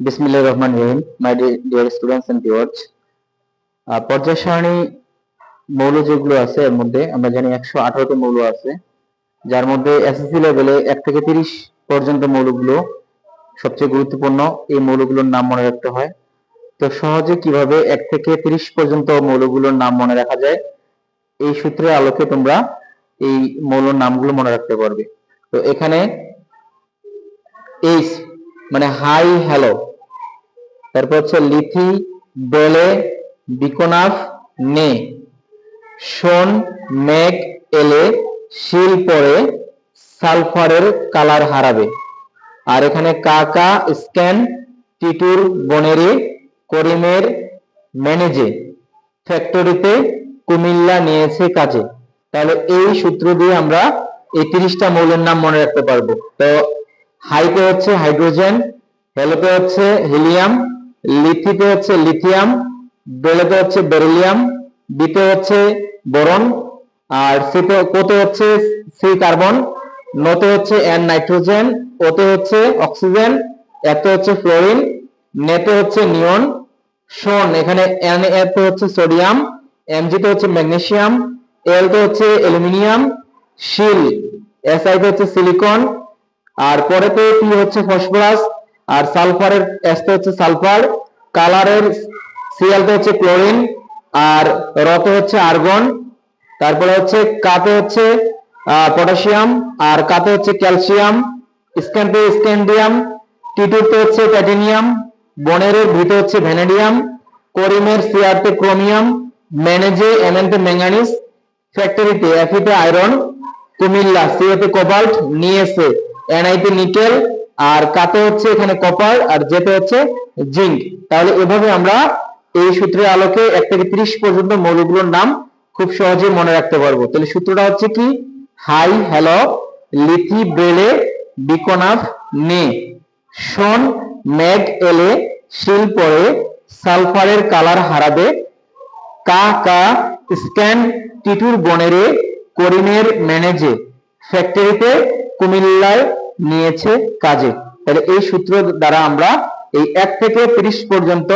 বিসমিল্লাহ রহমান রহিম my dear students and viewers পর্যায় সারণী মৌল যেগুলো আছে এর মধ্যে আমরা জানি একশো আঠারোটি মৌল আছে, যার মধ্যে এসএসসি লেভেলে এক থেকে তিরিশ পর্যন্ত মৌলগুলো সবচেয়ে গুরুত্বপূর্ণ, এই মৌলগুলোর নাম মনে রাখতে হয়। তো সহজে কীভাবে এক থেকে তিরিশ পর্যন্ত মৌলগুলোর নাম মনে রাখা যায়, এই সূত্রের আলোকে তোমরা এই মৌলর নামগুলো মনে রাখতে পারবে। তো এখানে এইচ মানে হাই হ্যালো তারপর হচ্ছে লিথি বেলে, বিকোনাফ, নে। শোন, মেঘ, এলে, শিল পরে, সালফারের কালার হারাবে। আর এখানে কাকা স্ক্যান, টিটুর, বনেরে, করিমের, ম্যানেজে, ফ্যাক্টরিতে, কুমিল্লা নিয়েছে কাজে। তাহলে এই সূত্র দিয়ে আমরা এই তিরিশটা মৌলের নাম মনে রাখতে পারব। তো হাইতে হচ্ছে হাইড্রোজেন হেলোতে হচ্ছে হিলিয়াম লিথিতে হচ্ছে লিথিয়াম বেলেতে হচ্ছে বেরিলিয়াম বিতে হচ্ছে বোরন আর সিতে কোতে হচ্ছে সি কার্বন নোতে হচ্ছে এন নাইট্রোজেন ওতে হচ্ছে অক্সিজেন এতে হচ্ছে ফ্লোরিন নেতে হচ্ছে নিয়ন শোন এখানে এন এতে হচ্ছে সোডিয়াম এমজিতে হচ্ছে ম্যাগনেসিয়াম এল তে হচ্ছে অ্যালুমিনিয়াম শিল এসআই তে হচ্ছে সিলিকন আর পরেতে পি হচ্ছে ফসফরাস আর সালফারের এসতে হচ্ছে সালফার কালারের সিএলতে হচ্ছে ক্লোরিন আর রতে হচ্ছে আর্গন তারপরে হচ্ছে কাতে হচ্ছে পটাশিয়াম আর কাতে হচ্ছে ক্যালসিয়াম স্ক্যাম্পে স্ক্যান্ডিয়াম টিটুতে হচ্ছে প্যাটিনিয়াম বনেরের ভিতে হচ্ছে ভ্যানেডিয়াম করিমের সিআরতে ক্রোমিয়াম ম্যানেজে এমএনতে ম্যাঙ্গানিস ফ্যাক্টরিতে এফিতে আয়রন কুমিল্লা সিএতে কোবাল্ট নিয়েছে এনআইতে নিকেল আর কাতে হচ্ছে এখানে কপার আর যেতে হচ্ছে জিঙ্ক তাহলে এভাবে আমরা এই সূত্রের আলোকে এক থেকে ত্রিশ পর্যন্ত মৌলগুলোর নাম খুব সহজে মনে রাখতে পারব। তাহলে সূত্রটা হচ্ছে কি? হাই হ্যালো লিথি বেলে বিকোনাফ নে শোন ম্যাগ এলে শিল পরে সালফারের কালার হারাবে কা কা স্ক্যান টিটুর বনেরে করিমের ম্যানেজে ফ্যাক্টরিতে কুমিল্লায় নিয়েছে কাজে। তাহলে এই সূত্র দ্বারা আমরা এই এক থেকে ত্রিশ পর্যন্ত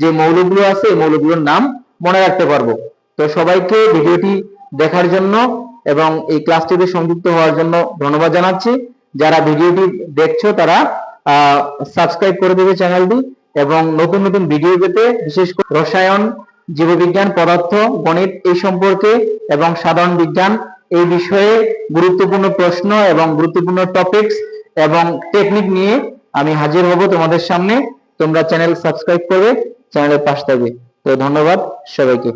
যে মৌলগুলো আছে, এই মৌলগুলোর নাম মনে রাখতে পারব। তো সবাইকে ভিডিওটি দেখার জন্য এবং এই ক্লাসটিতে সংযুক্ত হওয়ার জন্য ধন্যবাদ জানাচ্ছি। যারা ভিডিওটি দেখছ তারা সাবস্ক্রাইব করে দেবে চ্যানেলটি এবং নতুন নতুন ভিডিও পেতে বিশেষ করে রসায়ন, জীববিজ্ঞান, পদার্থ, গণিত এই সম্পর্কে এবং সাধারণ বিজ্ঞান এই বিষয়ে গুরুত্বপূর্ণ প্রশ্ন এবং গুরুত্বপূর্ণ টপিকস এবং টেকনিক নিয়ে আমি হাজির হব তোমাদের সামনে। তোমরা চ্যানেল সাবস্ক্রাইব করবে চ্যানেলের পাশ থাকবে। তো ধন্যবাদ সবাইকে।